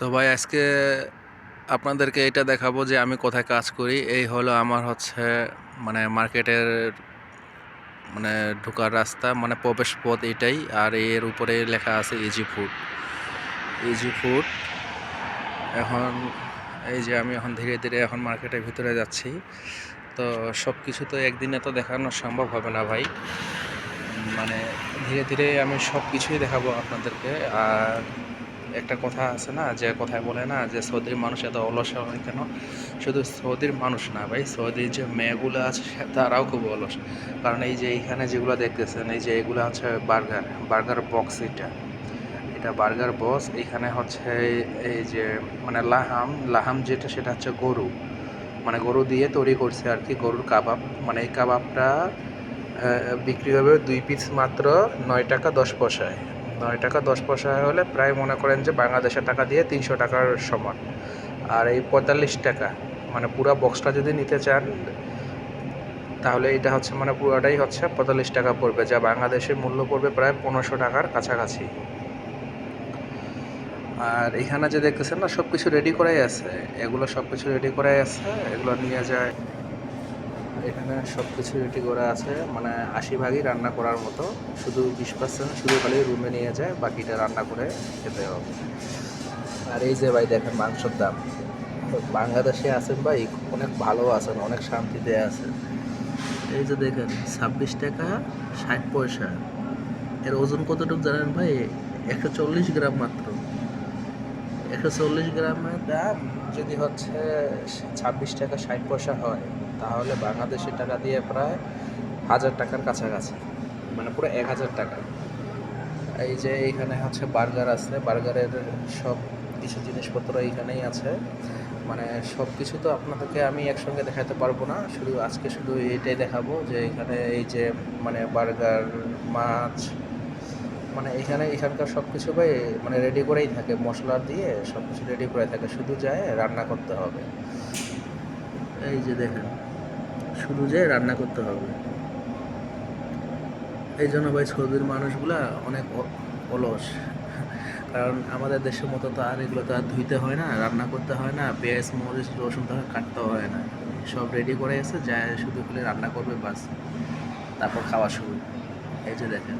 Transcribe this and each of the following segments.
তো ভাই, আজকে আপনাদেরকে এটা দেখাবো যে আমি কোথায় কাজ করি। এই হলো আমার হচ্ছে মানে মার্কেটের মানে ঢোকার রাস্তা মানে প্রবেশ পথ এটাই। আর এর উপরে লেখা আছে ইজি ফুড ইজি ফুড এখন এই যে আমি এখন ধীরে ধীরে এখন মার্কেটের ভিতরে যাচ্ছি। তো সব কিছু তো একদিনে তো দেখানো সম্ভব হবে না ভাই। মানে ধীরে ধীরে আমি সব কিছুই দেখাবো আপনাদেরকে। আর একটা কথা আছে না, যে কথায় বলে না যে সৌদির মানুষ এত অলস হয় কেন? শুধু সৌদির মানুষ না ভাই, সৌদির যে মেয়েগুলো আছে তারাও খুব অলস। কারণ এই যে এইখানে যেগুলো দেখতেছেন, এই যে এগুলো হচ্ছে বার্গার বার্গার বক্স এটা। এটা বার্গার বক্স, এখানে হচ্ছে এই যে মানে লাহাম লাহাম যেটা সেটা হচ্ছে গরু। মানে গরু দিয়ে তৈরি করছে আর কি, গরুর কাবাব। মানে এই কাবাবটা বিক্রি হবে দুই পিস মাত্র নয় টাকা দশ পয়সায়। নয় টাকা, দশ পয়সা হলে প্রায় মনে করেন যে বাংলাদেশের টাকা দিয়ে তিনশো টাকার সমান। আর এই পঁয়তাল্লিশ টাকা মানে পুরো বক্সটা যদি নিতে চান, তাহলে এটা হচ্ছে মানে পুরোটাই হচ্ছে পঁয়তাল্লিশ টাকা পড়বে, যা বাংলাদেশের মূল্য পড়বে প্রায় পনেরোশো টাকার কাছাকাছি। আর এখানে যে দেখতেছেন না সব কিছু রেডি করাই আছে। এগুলো সব কিছু রেডি করাই আছে, এগুলো নিয়ে যায়। এখানে সব কিছু রেডি করা আছে মানে আশি ভাগই রান্না করার মতো। শুধু বিশ পার্সেন্ট, শুধু খালি রুমে নিয়ে যায়, বাকিটা রান্না করে খেতে হবে। আর এই যে ভাই দেখেন মাংসের দাম। বাংলাদেশে আছেন ভাই, অনেক ভালো আছেন, অনেক শান্তিতে আছেন। এই যে দেখেন, ছাব্বিশ টাকা ষাট পয়সা। এর ওজন কতটুকু জানেন ভাই? একশো চল্লিশ গ্রাম মাত্র। একশো চল্লিশ গ্রামের দাম যদি হচ্ছে ছাব্বিশ টাকা ষাট পয়সা হয়। তাহলে বাংলাদেশের টাকা দিয়ে প্রায় হাজার টাকার কাছাকাছি। মানে পুরো এক হাজার টাকা। এই যে এইখানে হচ্ছে বার্গার আছে, বার্গারের সব কিছু জিনিসপত্র এইখানেই আছে। মানে সব কিছু তো আপনাদেরকে আমি একসঙ্গে দেখাতে পারব না। শুধু আজকে শুধু এটাই দেখাবো যে এখানে এই যে মানে বার্গার, মাছ মানে এখানে এখানকার সব কিছু ভাই মানে রেডি করেই থাকে। মশলা দিয়ে সব কিছু রেডি করে থাকে। শুধু যায় রান্না করতে হবে। এই যে দেখেন। শুধু যায় রান্না করতে হবে। এই জন্য ভাই সৌদির মানুষগুলা অনেক অলস। কারণ আমাদের দেশের মতো তো আর এগুলো তো আর ধুইতে হয় না, রান্না করতে হয় না, পেঁয়াজ, মরিচ, রসুন তো কাটতে হয় না। সব রেডি করে এসে যায়, শুধু খালি রান্না করবে বাস, তারপর খাওয়া শুরু। এই যে দেখেন,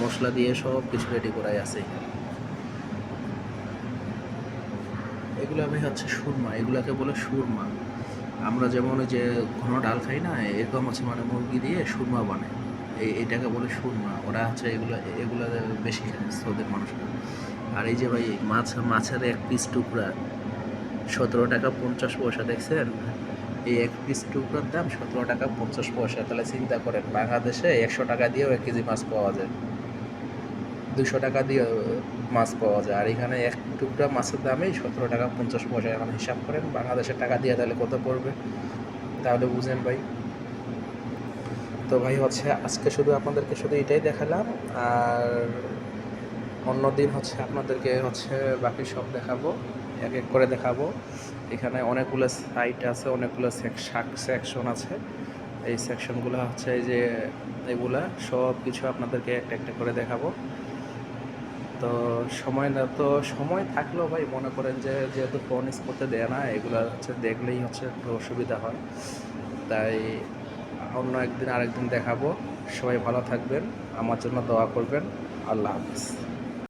মশলা দিয়ে সব কিছু রেডি করাই আছে। এগুলো আমি হচ্ছে সুরমা, এগুলাকে বলে সুরমা। আমরা যেমন যে ঘন ডাল খাই না, এরকম হচ্ছে মানে মুরগি দিয়ে সুরমা বানায়। এই, এটাকে বলে সুরমা। ওরা হচ্ছে এগুলো এগুলো বেশি খায় সৌদের মানুষরা। আর এই যে ভাই, মাছ, মাছের এক পিস টুকরা, সতেরো টাকা পঞ্চাশ পয়সা দেখছেন? এই এক পিস টুকরার দাম সতেরো টাকা পঞ্চাশ পয়সা। তাহলে চিন্তা করেন, বাংলাদেশে একশো টাকা দিয়েও এক কেজি মাছ পাওয়া যায়। দুশো টাকা দিয়ে মাছ পাওয়া যায়। আর এখানে এক টুকরা মাছের দামেই সতেরো টাকা পঞ্চাশ পয়সা। এখন হিসাব করেন, বাংলাদেশের টাকা দিয়ে তাহলে কত পড়বে? তাহলে বুঝেন ভাই। তো ভাই, হচ্ছে আজকে শুধু আপনাদেরকে শুধু এটাই দেখালাম। আর অন্য দিন হচ্ছে আপনাদেরকে হচ্ছে বাকি সব দেখাবো, এক এক করে দেখাবো। এখানে অনেকগুলো সাইট আছে, অনেকগুলো সেকশন আছে। এই সেকশনগুলো হচ্ছে যে এগুলা সব কিছু আপনাদেরকে একটা একটা করে দেখাবো। তো সময় না, তো সময় থাকলেও ভাই মনে করেন যে যেহেতু ফোন ইউজ করতে দেয় না, এগুলো হচ্ছে দেখলেই হচ্ছে একটু অসুবিধা হয়। তাই অন্য একদিন আরেকদিন দেখাবো। সবাই ভালো থাকবেন, আমার জন্য দোয়া করবেন। আল্লাহ হাফিজ।